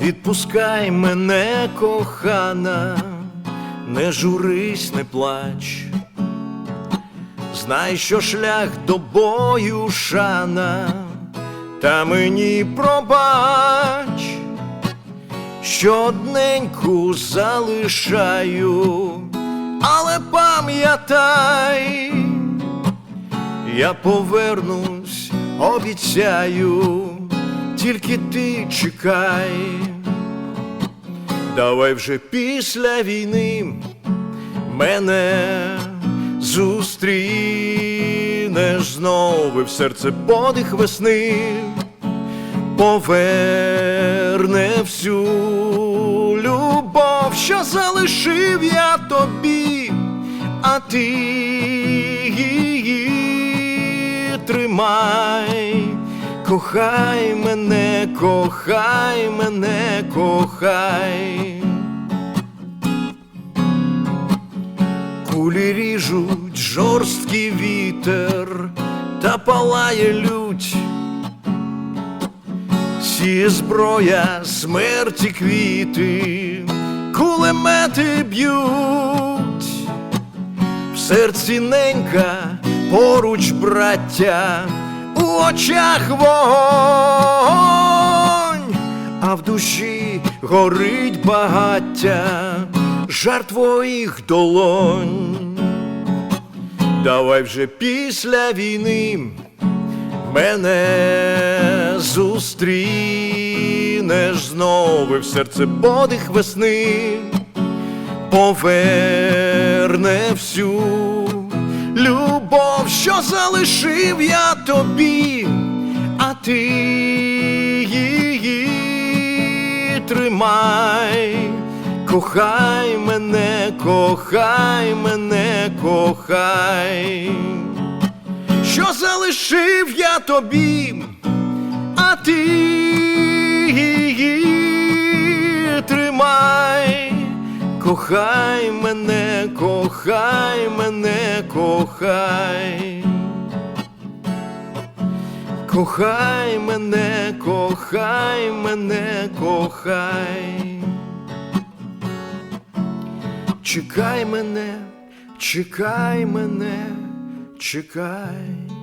Відпускай мене, кохана, не журись, не плач. Знай, що шлях до бою шана, та мені пробач, щодненьку залишаю, але пам'ятай, я повернусь, обіцяю, тільки ти чекай. Давай вже після війни мене зустрінеш знову в серце подих весни, поверне всю любов, що залишив я тобі, а ти її тримай. Кохай мене, кохай мене, кохай. Кулі ріжуть жорсткий вітер та палає лють. Сіє зброя смерті квіти, кулемети б'ють, в серці ненька поруч браття, у очах вогонь, а в душі горить багаття жар твоїх долонь. Давай вже після війни мене зустрінеш знову в серце подих весни, поверне всю любов, що залишив я тобі, а ти її тримай. Кохай мене, кохай мене, кохай що залишив я тобі, а ти кохай мене, кохай мене, кохай. Кохай мене, кохай мене, кохай. Чекай мене, чекай мене, чекай.